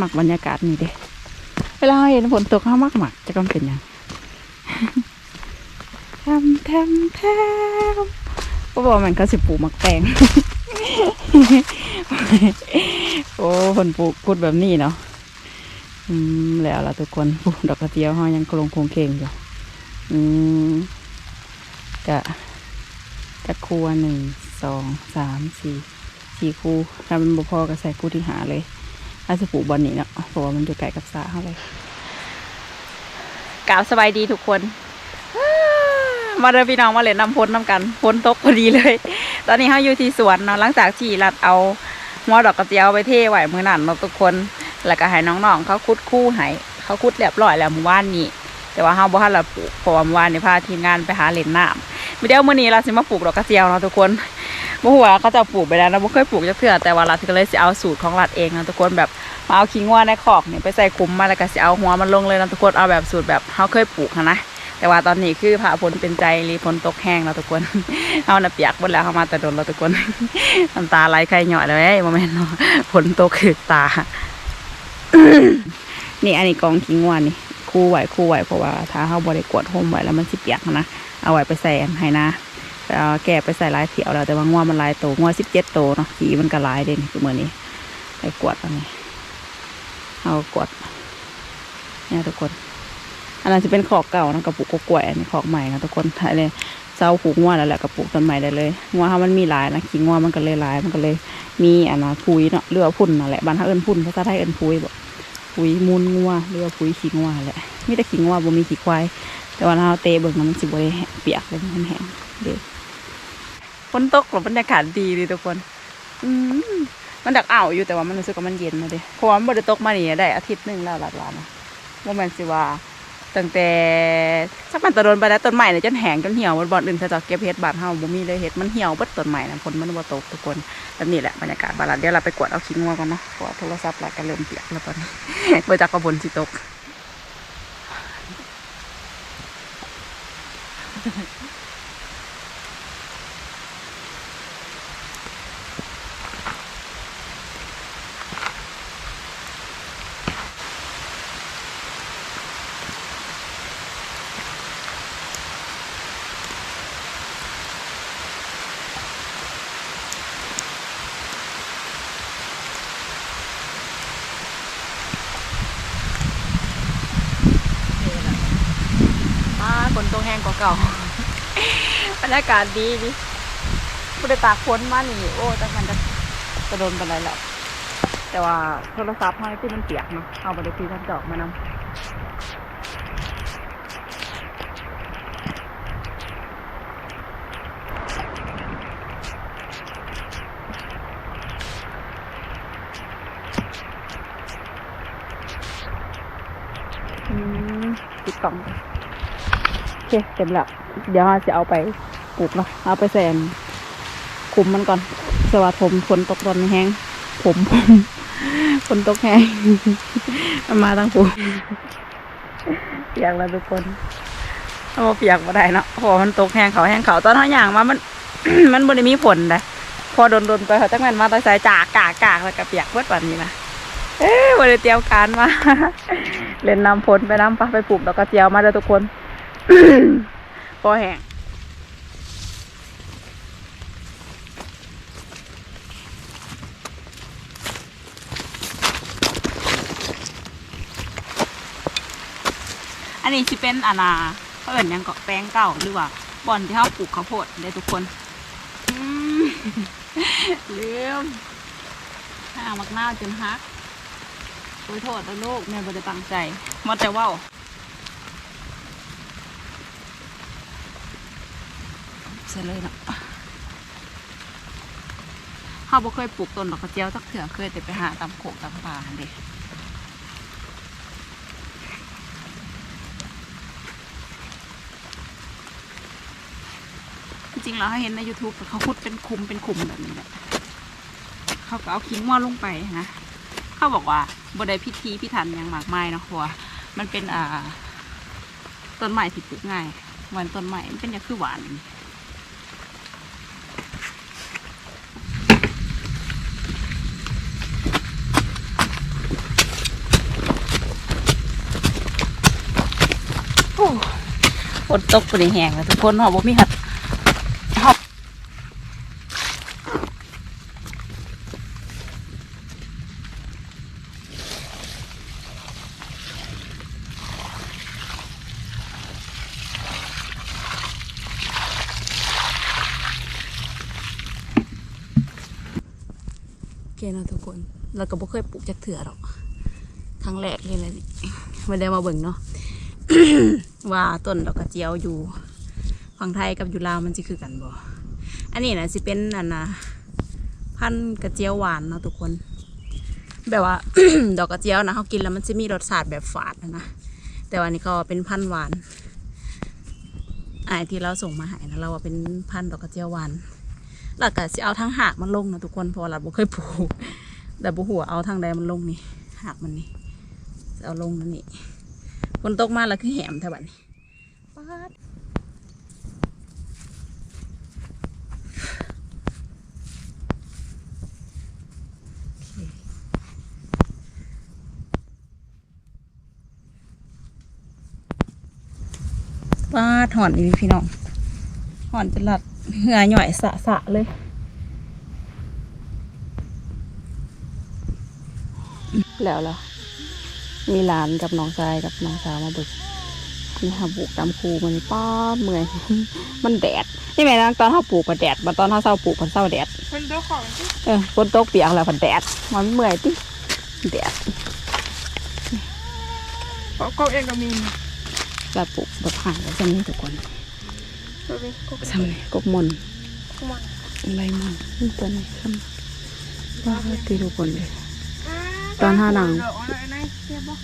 หมักบรรยากาศนี่เด้เวลาเห็นฝนตกเขามักหมักจะก็เป็นยังทำทำทำก็บอกมันเขาสิปลูกหมักแตงโอ้คนปลูกพูดแบบนี้เนาะอืมแล้วล่ะทุกคนปลูกดอกกระเจียวเขายังโครงโคงเคงอยู่อืมกะกะครัวหนึ่งสองสามสี่สี่คูถ้ามันบ่พอก็ใส่คู่ที่หาเลย ถ้าจะปลูกบอลนี้เนาะเพราะว่ามันอยู่ใกล้กับสระเขาเลยกล่าวสบายดีทุกคน มาเดินพี่น้องมาเล่นน้ำพ้นน้ำกันพ้นตกพอดีเลย ตอนนี้เขาอยู่ที่สวนเนาะหลังจากที่รัดเอาหัวดอกกระเจียวไปเทไว้มือหนันเนาะทุกคน แล้วก็ให้น้องๆเขาคุดคู่ให้เขาคุดเรียบร้อยแล้วเมื่อวานนี้ แต่ว่าเฮาบ่ทันละปลูกเพราะว่าเมื่อวานนี้พาทีมงานไปหาเล่นน้ำไม่เดี๋ยวมื้อนี้เราสิมาปลูกดอกกระเจียวเนาะทุกคน บ่ฮู้ว่าเขาจะปลูกไปแล้วนะบ่เคยปลูกจักเทื่อแต่ว่ารัดก็เลยสิเอาสูตรของรัดเองนะทุกคนแบบมาเอาขี้งัวในคอกเนี่ยไปใส่คุ้มมาแล้วก็สิเอาหัวมันลงเลยนะทุกคนเอาแบบสูตรแบบเฮาเคยปลูกนะแต่ว่าตอนนี้คือผ่าฝนเป็นใจรีฝนตกแห้งแล้วทุกคนเฮาน่ะเปียกหมดแล้วเฮามาแต่โดนแล้วทุกคนน้ำตาไหลใครเหยาะเลยบ่แม่นเนาะฝนตกคือตา นี่อันนี้กองขี้งัวนี่คู่ไหวคู่ไหวเพราะว่าถ้าเขาบริกวดโฮมไว้แล้วมันสิเปียกนะ เอาไว้ไปใส่ให้นะ แก่ไปใส่ลายเถียวแล้วแต่ว่างัวมันลายโตงัวสิบเจ็ดโตเนาะขี่มันก็ลายเด่นคือเมื่อนี้ไปกวดอันนี้เอากวดเนี่ยทุกคน อันนั้นจะเป็นขอกเก่านะกระปุกกกล้วยอันนี้ขอกใหม่นะทุกคนถ่ายเลยเสาผูกงัวแล้วแหละกระปุกต้นใหม่ได้เลยงัวเขามันมีลายนะขี่งัวมันก็เลยลายมันก็เลย มีอันนะพุยเนาะเรือพุ่นนั่นแหละบ้านเขาเอินพุ่นภาษาไทยเอิ้นพุยบอกปุ๋ยมูลงัวหรือว่าปุ๋ยขีงัวแหละมีแต่ขี้งัวบ่มีขีควายแต่ว่าเราเตะเบิ่งมันสิบ่ได้แห้งเปียกเลยมันแห้งเด้อ ฝนตกหรอบรรยากาศดีเลยทุกคน อืมมันดักอ้าวอยู่แต่ว่ามันรู้สึกว่ามันเย็นนะด้เพราะว่ามันบ่ได้ตกมานี่ได้อาทิตย์หนึ่งแล้วหลายๆนะบ่แม่นสิว่าตั้งแต่สักมันตะโดนไปแล้วต้นใหม่เนี่ยจนแห้งจนเหี่ยวบนบอนอื่นเขาจะเก็บเฮ็ดบานเฮาบ่มีเลยเฮ็ดมันเหี่ยวบิดต้นใหม่นะฝนมันบ่ตกทุกคนแบบนี้แหละบรรยากาศบ้านเราเดี๋ยวเราไปกวดเอาขี้งัวกันเนาะเพราะว่าโทรศัพท์เราก็เริ่มเปียกแล้วตอนนี้เบอร์จากกระบนสิตก มาฝนตกแห้งกว่า เก่าบรรยากาศดีดิผู้ได้ตากฝนมานี่โอ้แต่มันจะจะโดนไปไหนแล้วแต่ว่าโทรศัพท์ให้ที่มันเปียกเนาะเอาไปได้ที่ท่านจอกมานำอืมติดกล่อง โอ เคเต็มแล้ว เดี๋ยวเราจะเอาไปปลูกเนาะเอาไปแซนคุมมันก่อนสวัสดผมฝนตกตอนแห้งผมผมฝนตกแห้งมันมาตั้งปูเปียกแล้วทุกคนเอาเปียกมาได้เนาะพอมันตกแห้งเขาแห้งเขาตอนเขาอย่างมามัน มันบริมีฝนเลยพอโดนโดนไปเขาจังแม่นมาแตใส่จากกากกากแล้วก็เปียกเบิดวันนี้นะเอ้ยบริเตรียมการมาเล่นน้ำฝนไปน้ำปะไปปลูกดอกกระเจียวมาเด้อทุกคน พอแห้งอันนี้ที่เป็นอานาเขาเอินยังเกาะแป้งเก่าหรือว่าบอนที่เขาปลูกข้าวโพดได้ทุกคนลืมห่างมักนาวจนฮักโอ้ยโทษนะลูกแม่บ่ได้ตั้งใจมาแต่ว่า เสร็จเลยเนาะเขาบ่เคยปลูกต้นดอกกระเจียวสักเถื่อเคยแต่ไปหาตามโขกตามป่าเด็กจริงๆแล้วเขาเห็นใน YouTube เขาพุดเป็นคุมเป็นคุมแบบนี้แหละเขาก็เอาขิงว่าลงไปนะ เขาบอกว่าบได้พิธีพิถันหยังมากมายเนาะเพราะว่ามันเป็นอ่าต้นใหม่ที่ปลูกง่ายเหมือนต้นใหม่มันเป็นยางคือหวาน ฝนตกปนแห้งทุกคนหอบบ่มีหัดหอบโอเคเนาะทุกคนเราก็บ่เคยปลูกจักเถื่อหรอกครั้งแรกเลยเลยนี่ไม่ได้มาเบิ่งเนาะ ว่าต้นดอกกระเจียวอยู่ฝั่งไทยกับอยู่ลาวมันจะคือกันบ่อันนี้นะสิเป็นอันนะพันกระเจียวหวานเนาะทุกคน แบบว่า ดอกกระเจียวนะเขากินแล้วมันจะมีรสชาติแบบฝาดนะนะแต่ว่านี่ก็เป็นพันหวานอายที่เราส่งมาให้นะเราว่าเป็นพันดอกกระเจียวหวานหลักก็สิเอาทั้งหากมันลงนะทุกคนพอเราบ่เคยปลูกแต่บ่หัวเอาทางใดมันลงนี่หากมันนี่จะเอาลงนั่นนี่ ฝนตกมาแล้วคือแหมแถวบ้านนี้ป๊าดปาดหอนอีพี่น้องหอนจะหลัดเหงื่อหน่อยสะสะเลย แล้วแล้ว มีหลานกับน้องชายกับน้องสาวมาบึกนี่ค่ะปลูกตามคูมันป้าบเมื่อย มันแดดนี่แม่นางตอนเขาปลูกมันแดดมาตอนเขาเศร้าปลูกมันเศร้าแดดเป็นตัวของที่เออฝนตกเปียกแล้วมันแดด มันเมื่อยติแดดเขาก็เองก็มีเราปลูกแบบห่างกันจำนี้ทุกคนตัวนี้ก็จำนี้กบมนมันอะไรมันนี่ตัวนี้จำว่าตีทุกคนเลย ตอนห้าหนังเดี๋ยวเอาอะไรนะเทียบบ่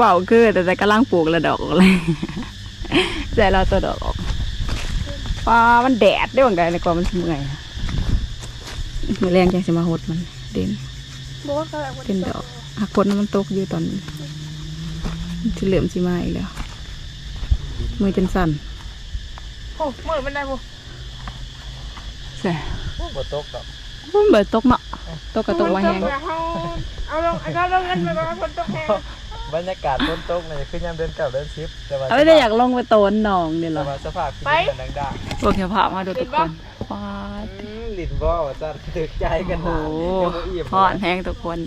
ว้าวคือแต่แต่กำลังปลูกแล้วดอกออกเลยแต่เราตัวดอกออกป้ามันแดดได้หวังใดในกว่ามันสิเมื่อยมือแรงจังสิมาหดมันเด่นบอกว่าเขาแบบว่าเป็นดอกหักผลมันตกอยู่ตอนนี้จะเหลื่อมสิมาอีกแล้วมือจนสั่นโอ้เมื่อเป็นไรบ่ใช่บ่ตกดอก มันเบิดตกเนาะตกกระตกว่าแห้งเขาเอาลงไอ้เขาลงเงินไปว่าคนตกแห้งบรรยากาศฝนตกนี่คือยามเดินเก่าเดินชิปแต่ว่าเอาไม่ได้อยากลงไปโตนหนองเดี๋ยวแต่เราว่าสภาพที่มันดังโอเคพามาดูทุกคนว้าๆอืมลิ้นบ่ว่าจัดถึกใจกันโอ้หโหนายังบ่อิ่มพอดแห้งทุกคน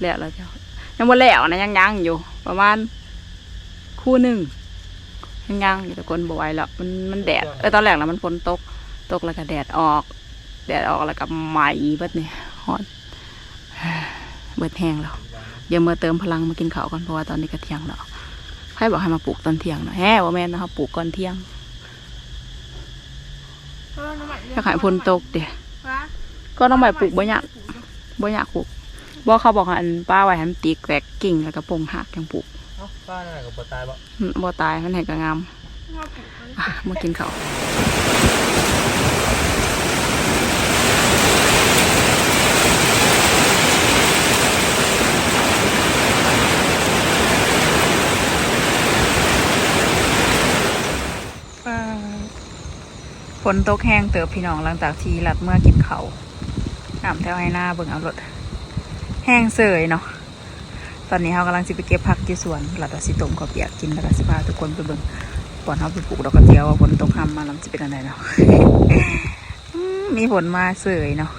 แล้วแล้วเจ้ายังบ่แล้วนะยังยังอยู่ ประมาณคู่หนึ่งยังยังอยู่ทุกคนบ่ไหวแล้วมันมันแดดเออตอนแรกแล้วมันฝนตกตกแล้วก็แดดออก แดดออกแล้วก็ไหมเบิดนี่ฮอดเบิดแห้งแล้วเดี๋ยวมาเติมพลังมากินข้าวก่อนเพราะว่าตอนนี้ก็เที่ยงแล้วใครบอกให้มาปลูกตอนเที่ยงเนาะแฮ่ว่าแม่นนะครับปลูกก่อนเที่ยงถ้าขายฝนตกเดี๋ยวก็ต้องไปปลูกบ่ยากบ่ยากปลูกบ่เขาบอกให้อันป้าไว้ให้มันตีแกรกกิ่งแล้วก็ปงหักยังปลูกเอ้าป้านั่นนะก็บ่ตายบ่อืมบ่ตายมันเห็นก็งามอะมากินข้าวฝ นตกแห้งเติบพี่น้องหลังจากที่ลัดเมื่อกินเขาน้ำแถวให้หน้าเบิ่งเอารถแห้งเสยเนาะตอนนี้เรากำลังสิไปเก็บผักที่สวนหลัดสิต้มข้าวเปียกกินแล้วก็สิพาทุกคนไปเบิ่งก่อนเขาไปปลูกดอกกระเจียวว่าฝนตกห้ำมาแล้วจะเป็นอะไรเนาะมีฝนมาเสยเนาะ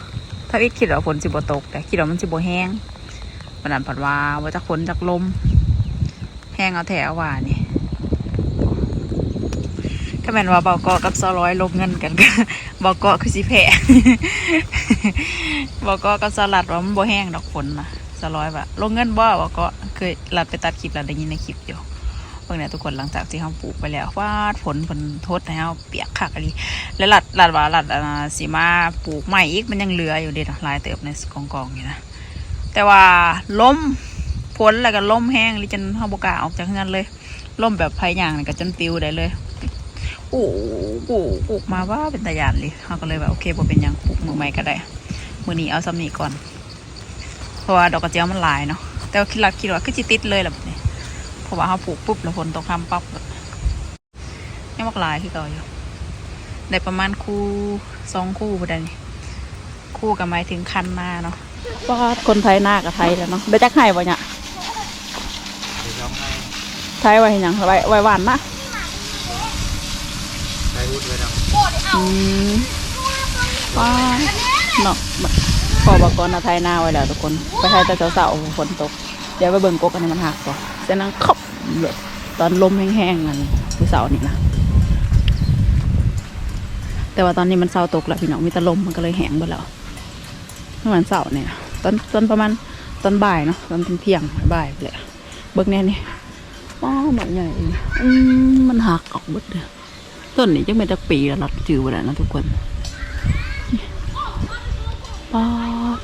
ถ้าวิทย์คิดว่าฝนสิบตก แต่คิดว่ามันสิบแห้งวันนั้นผัดว่าว่าจะฝนจากลม แห้งเอาแถวว่านี่ ถ้าแม่นว่าเบาเกาะกับซอร้อยลบเงินกันก็เบาเกาะคือสิแพ้เบาเกาะกับสลัดว่ามันบ่แห้งดอกฝนนะสร้อยว่าลงเงินบ่เบาเกาะเคยลัดไปตัดคลิปแล้วได้ยินในคลิปอยู่เพิ่งเนี่ยทุกคนหลังจากที่เขาปลูกไปแล้วว่าฝนฝนโทษแล้วเปียกคักอะไรแล้วหลัดหลัดว่าหลัดอ่าสีมาปลูกใหม่อีกมันยังเหลืออยู่เด็ดลายเติบในกองกองอยู่นะแต่ว่าล้มฝนแล้วก็ล้มแห้งลิจนเฮาบกาออกจากงานเลยล้มแบบไผ่ย่างก็จนปิวได้เลย โอ้โหปลูกูมาว่าเป็นตะยานเลยเขาก็เลยแบบโอเคบ่เป็นยังปลูกมือใหม่ก็ได้ มือนี้เอาซ้ำนี้ก่อน เพราะว่าดอกกระเจียวมันหลายเนาะ แต่ว่าคิดลัดคิดว่าคือจิติดเลยแบบนี้เพราะว่าเขาปลูกปุ๊บแล้วฝนตกทำปั๊บเลยยังมักหลายคือเก่าอยู่ได้ประมาณคู่สองคู่พอดีนี่คู่กับหมายถึงคันนาเนาะว่าคนไทยหน้ากับไทยแล้วเนาะได้จักไห้บ่เนี่ยไทช้ไว้ยังไว้ไว้หวานนะ ใช้วุ้นไว้ด อืมว้าเนาะพอบกก่อนนะไทยหน้าไว้แล้วทุกคน ไปไทยแต่เสาๆฝนตก เดี๋ยวไปเบิ่งกกอันนี้มันหักก่อนเส้นนั้นขบเลยตอนลมแห้งๆนั่นคือเสานี่นะแต่ว่าตอนนี้มันเสาตกแล้วพี่น้องมีแตะลมมันก็เลยแห้งหมดแล้วเมื่อวันเสาร์เนี่ยตอนตอนประมาณตอนบ่ายเนาะตอนเที่ยงบ่ายไปเลยเบิกแน่นี่ว้าวมันใหญ่อืมมันหักออกหมดเลย ต้นนี้จะเป็นจักปีแล้วเราจือไปแล้วนะทุกคนปา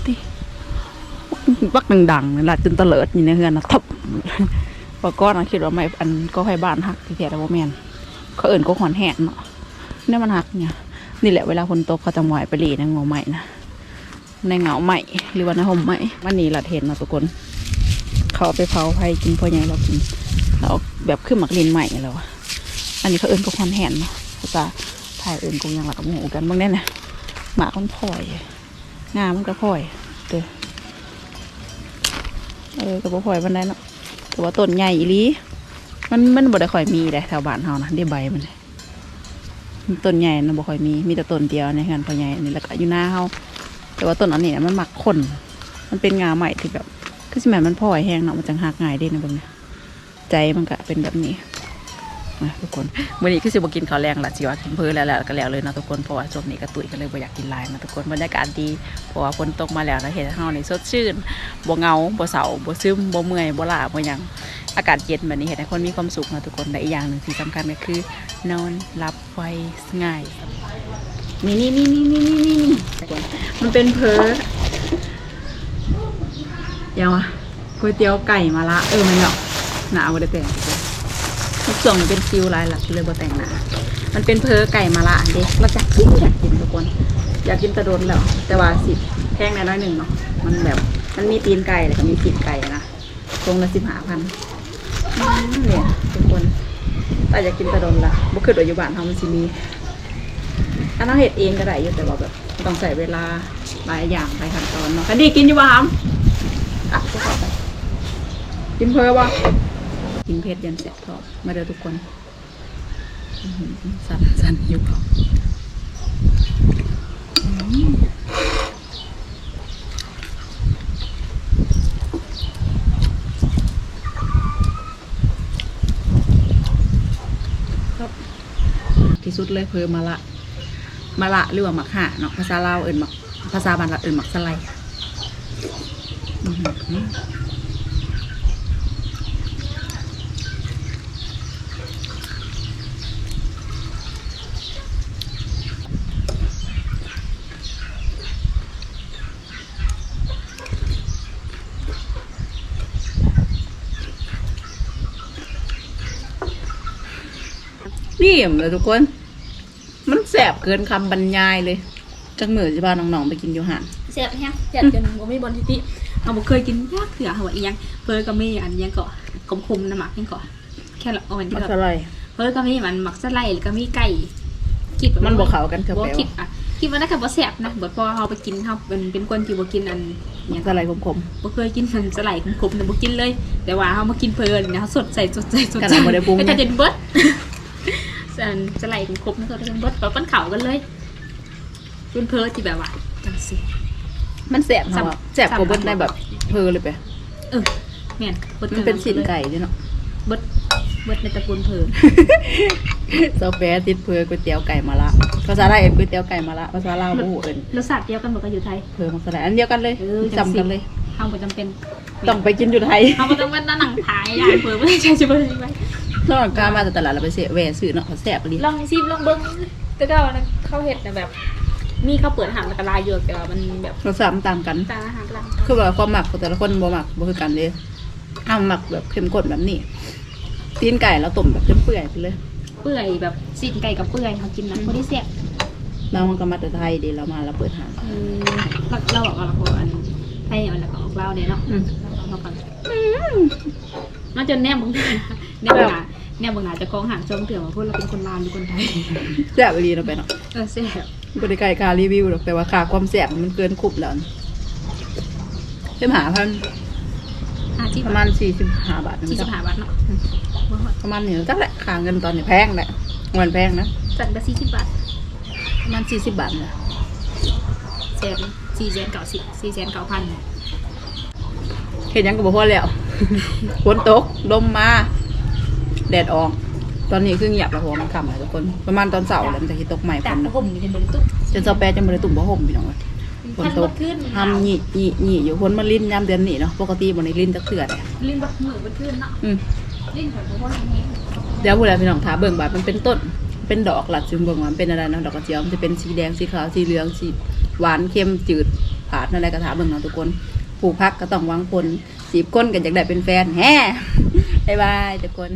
ติปักดังๆนี่แหละจนเตลิดอยู่ในเฮือนนะทับปก้อนนะคิดว่าไม่อันก็ให้บ้านหักที่แท้แล้วว่แม่นเขาเอิ่นก็หอนแหนเนาะเนี่ยมันหักเนี่ยนี่แหละเวลาฝนตกเขาจะหวายไปหลีในเงาใหม่นะในเงาใหม่หรือว่าในห่มใหม่วันนี้เราเห็นนะทุกคน เขาไปเผาไฟกินพ่อใหญ่เรากินเราแบบขึ้นหมักลินใหม่แล้วอะอันนี้เขาเอิ้นก็คอนแหนเนาะ ภาษาไทยเอิ้นกงยังหลักกับหมูกันบ้างแน่นี่ยหมากมันพลอยงามันก็พลอยเด้อเออก็บ่พลอยมันได้เนาะแต่ว่าต้นใหญ่อีลีมันมันบ่ได้ค่อยมีเลยแถวบ้านเฮานะได้ใบมันต้นใหญ่นะบ่ค่อยมีมีแต่ต้นเดียวในงานพ่อใหญ่นนี้แล้วก็อยู่หน้าเฮาแต่ว่าต้นอันนี้มันหมักคนมันเป็นงาใหม่ที่แบบคือสม่นมันพ่อยแห้งเนาะมันจังหักง่ายเด้นะเบิ่งนะใจมันก็เป็นแบบนี้ ทุกคนเมื่อนี้คือสิบกินข้าวแรงละสิว่ากินเพื่อแล้วก็แล้วเลยนะทุกคนเพราะว่าช่วงนี้กระตุยก็เลยบ่อยากกินไลน์นะทุกคนบรรยากาศดีเพราะว่าฝนตกมาแล้วนะเห็นห้องนี่สดชื่นบ่เงาบ่เสาบ่ซึมบ่เมื่อยบ่ลาบ่ยังอากาศเย็นแบบนี้เห็นให้คนมีความสุขนะทุกคนแต่อีกอย่างหนึ่งที่สำคัญก็คือนอนหลับไวง่ายนี่นี่นี่นี่นี่นี่นี่มันเป็นเพลิอยังวะก๋วยเตี๋ยวไก่มาละเออมันเนาะหนาวได้แต่ ส่วนมันเป็นคิวลายหลักเลยบ่แต่งหนามันเป็นเพอไก่มาละเด็กเราจะกินอยากกินทุกคน อยากกินตะโดนแล้ว แต่ว่าสิบแพงหน้อยหนึ่งเนาะมันแบบมันมีตีนไก่แล้วก็มีติดไก่นะตรงละสิบห้าพันเนี่ยทุกคนแต่อยากกินตะโดนละบ่คือโดยอยู่บ้านเฮามันสิมีอันนั้นเฮ็ดเองก็ได้อยู่แต่ว่าแบบต้องใส่เวลาหลายอย่างหลายขั้นตอนเนาะคันดีกินอยู่บ่หามอะกเขาไปกินเพอบ่ กินเผ็ดยันแสบท้องมาเด้อทุกคนสั่นสั่นอยู่เขาอืมครับที่สุดเลยเพอมาละมะละหรือว่าหมักห่าเนาะภาษาลาวเอิ่นมักภาษาบ้านเราเอิ่นมักสไล ด์อื้อหือนี่เลยทุกคน มันแสบเกินคำบรรยายเลย จังเหมือจะพาน้องๆไปกินอยู่หันเสียบแฮะเสียบจนบ่มีบนทิติเราบ่เคยกินยากเถื่อเฮาว่าอีหยังเพิ่นก็มีอันหยังก็คมๆน้ำหมักยังก็แค่ละเอาอันที่มันแบบ สไลด์เพิ่นก็มีมันหมักสไลด์แล้วก็มีไก่คิดว่ามันบ่เข้ากันกับบ่แปลคิดอะคิดว่าน่าจะบ่แซ่บนะบ่พอเฮาไปกินเฮาเป็นเป็นคนที่บ่กินอันหมัยันงสไลด์คมบ่เคยกินมันสไลด์ขมๆแต่บ่กินเลย แต่ว่าเฮามากินเพิ่นเนี่ยเฮาสดใส่สดใส่สดขนาใส่ดบ่ได้ปรุงนะก็จะเป็นเบิด อันสไลด์ขมๆนั่นก็จะเป็นเบิดก็ปั้นข้าวกันเลยเป็นเพิ่นที่แบบว่าจังซี่ๆมันแสบซ้ำเนาะแสบกว่าเบิ้ได้แบบเพอเลยไปเออแม่นบิดมันเป็นสินไก่ด้วยเนาะเบิดเบิดในตระกูลเพิ่นเซาแฟติดเพอก๋วยเตี๋ยวไก่มาละภาษาไทยเอ็นก๋วยเตี๋ยวไก่มาละภาษาลาวบ่ฮู้เอิ้นรสชาติเดียวกันหมดก็อยู่ไทยเพอมันสไลด์อันเดียวกันเลยเออจำกันเลยเฮาบ่จำเป็นต้องไปกินอยู่ไทยเฮาบ่ต้องเป็นหนังถ่ายอย่างเพิ่นบ่ได้ใช้ชีวิตไป นอกจากมาจากตลาดเราไปเสียแหวซื้อเนาะเขาแสบดีลองชิมลองเบิ่งแต่ก็วันนั้นเขาเฮ็ดน่ะแบบมีเขาเปิดอาหารกระลายอยู่แต่ว่ามันแบบรสชาติมันต่างกันตาอาหารกลางคือว่าความหมักของแต่ละคนบ่หมักบ่คือกันเลยเอาหมักแบบเข้มข้นแบบนี้ตีนไก่เราต้มแบบเปื่อยๆไปเลยเปื่อยแบบสิ้นไก่กับเปื่อยเขากินนะบ่ได้แซ่บเรามันก็มาแต่ไทยดีเรามาเราเปิดหางเออเราเราบอกว่าเราบอกอันไทยอันแล้วก็ออกลาวเด้เนาะอืมเราเอาก่อนมาจนแนบมึง หน้าแนบมึงหน้าแนบมึงหน้าจะกองหางจมเถื่อมาพูดเราเป็นคนลาวหรือคนไทยแซ่บดีเราไปเนาะเออแซ่บบ่ได้ไก่ค่ารีวิวหรอกแต่ว่าค่าความแซ่บมันเกินคุบแล้วเต็มหาพันหาห้าสิบประมาณสี่สิบห้าบาทสี่สิบห้าบาทเนาะอืมบ่ฮอดประมาณนี้จักแหละค่าเงินตอนนี้แพงแหละเงินแพงนะจัดไปสี่สิบบาทประมาณสี่สิบบาทเนี่ยแสนสี่แสนเก้าสิบสี่แสนเก้าพันเห็นยังก็บอกพอแล้วฝนตกลมมา แดดออก ตอนนี้คือเงียบแล้วหัวมันค่ำแล้วทุกคน ประมาณตอนเสาร์แล้วมันจะคิดตกใหม่ฝแต่นผ้าเนาะห่มนี่เป็นบริตุกจนเสาแปรจะมาเลยตุ่มผ้าห่มพี่น้องเลย ฝนตกขึ้นทำหนีหนีหนีอยู่ฝนมาลิ้นยามเดือนนี้เนาะ ปกติบนในลิ้นจะเถื่อนเลย ลิ้นบักมือบักขึ้นเนาะอืม ลิ้นของพ่อแห้งเดี๋ยวพูดอะไรพี่น้องถาเบิ่งบาดมันเป็นต้น เป็นดอกหลัดจึงเบิ่งว่ามันเป็นอะไรเนาะดอกกระเจียวมันจะเป็นสีแดงสีขาวสีเหลืองสีหวานเค็มจืดผาดนั่นแหละกระถาเบิ่งเนาะทุกคนผูกพักก็ต้องวางคนจีบก้นกันอยากได้เป็นแฟนแฮ่ บ๊ายบายทุกคน